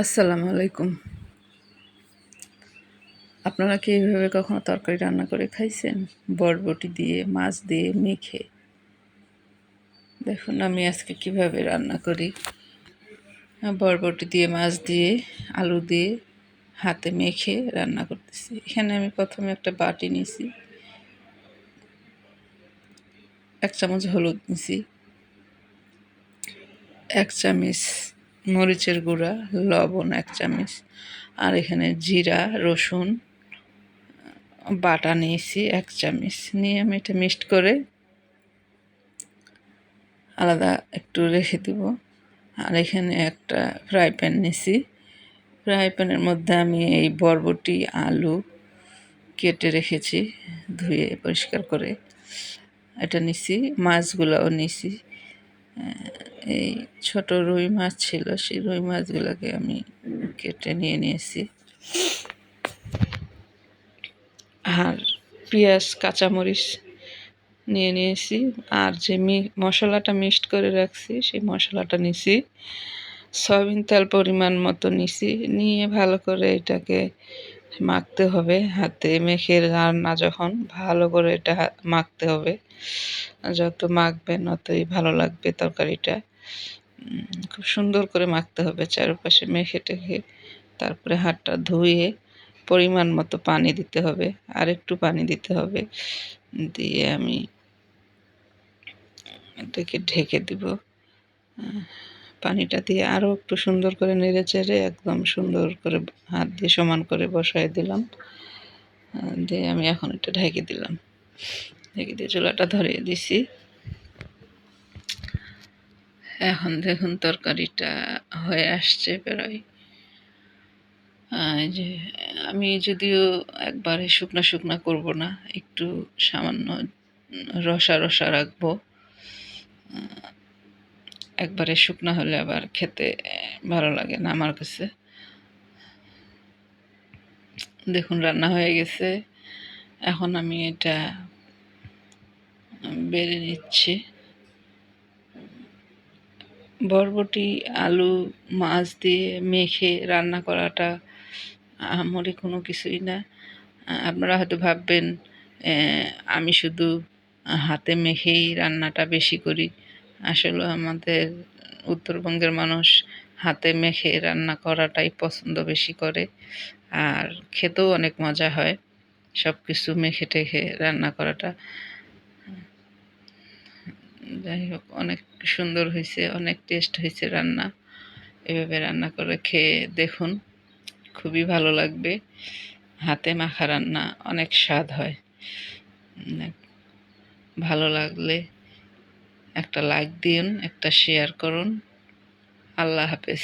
আসসালামু আলাইকুম। আপনারা কি এইভাবে কখনো তরকারি রান্না করে খাইছেন? বরবটি দিয়ে, মাছ দিয়ে, মেখে? দেখুন, আমি আজকে কীভাবে রান্না করি। বরবটি দিয়ে, মাছ দিয়ে, আলু দিয়ে হাতে মেখে রান্না করতেছি। এখানে আমি প্রথমে একটা বাটি নিছি। এক চামচ হলুদ নিছি। এক চামচ মরিচের গুঁড়া, লবণ এক চামচ, আর এখানে জিরা, রসুন, বাটা নিয়েছি এক চামচ। নিয়ে আমি এটা মিক্সড করে আলাদা একটু রেখে দেব। আর এখানে একটা ফ্রাই প্যান নিছি ফ্রাই প্যানের মধ্যে আমি এই বরবটি, আলু কেটে রেখেছি ধুয়ে পরিষ্কার করে। এটা নিছি মাছগুলোও নিছি এই ছোট রুই মাছ ছিল, সেই রুই মাছগুলোকে আমি কেটে নিয়ে নিয়েছি। আর পেঁয়াজ, কাঁচামরিচ নিয়ে নিয়েছি। আর যে মি, মশলাটা মিক্সড করে রাখছি, সেই মশলাটা নিছি। সয়াবিন তেল পরিমাণ মতো নিছি। নিয়ে ভালো করে এটাকে মাখতে হবে, হাতে মেখে রান্না যখন ভালো করে এটা মাখতে হবে। যত মাখবেন অতই ভালো লাগবে তরকারিটা। খুব সুন্দর করে মাখতে হবে চারপাশে মেখে টেখে, তারপরে হাতটা ধুয়ে পরিমাণ মতো পানি দিতে হবে, আর একটু পানি দিতে হবে। দিয়ে আমি এটাকে ঢেকে দিব। পানিটা দিয়ে আরও একটু সুন্দর করে নেড়ে চেড়ে একদম সুন্দর করে হাত দিয়ে সমান করে বসাই দিলাম। দিয়ে আমি এখন এটা ঢেকে দিলাম। ঢেকে দিয়ে চুলাটা ধরিয়ে দিছি। এখন দেখুন তরকারিটা হয়ে আসছে প্রায়। যে আমি যদিও একবারে শুকনা শুকনা করব না, একটু সামান্য রসা রসা রাখব। একবারে শুকনা হলে আবার খেতে ভালো লাগে না আমার কাছে। দেখুন, রান্না হয়ে গেছে। এখন আমি এটা বেড়ে নিচ্ছি। বরবটি, আলু, মাছ দিয়ে মেখে রান্না করাটা আমারই কোনো কিছুই না। আপনারা হয়তো ভাববেন আমি শুধু হাতে মেখেই রান্নাটা বেশি করি। আসলে আমাদের উত্তরবঙ্গের মানুষ হাতে মেখে রান্না করাটাই পছন্দ বেশি করে, আর খেতেও অনেক মজা হয় সব কিছু মেখে টেখে রান্না করাটা। যাই হোক, অনেক সুন্দর হয়েছে, অনেক টেস্ট হয়েছে রান্না। এভাবে রান্না করে খেয়ে দেখুন, খুবই ভালো লাগবে। হাতে মাখা রান্না অনেক স্বাদ হয়। ভালো লাগলে একটা লাইক দিন একটা শেয়ার করুন। আল্লাহ হাফেজ।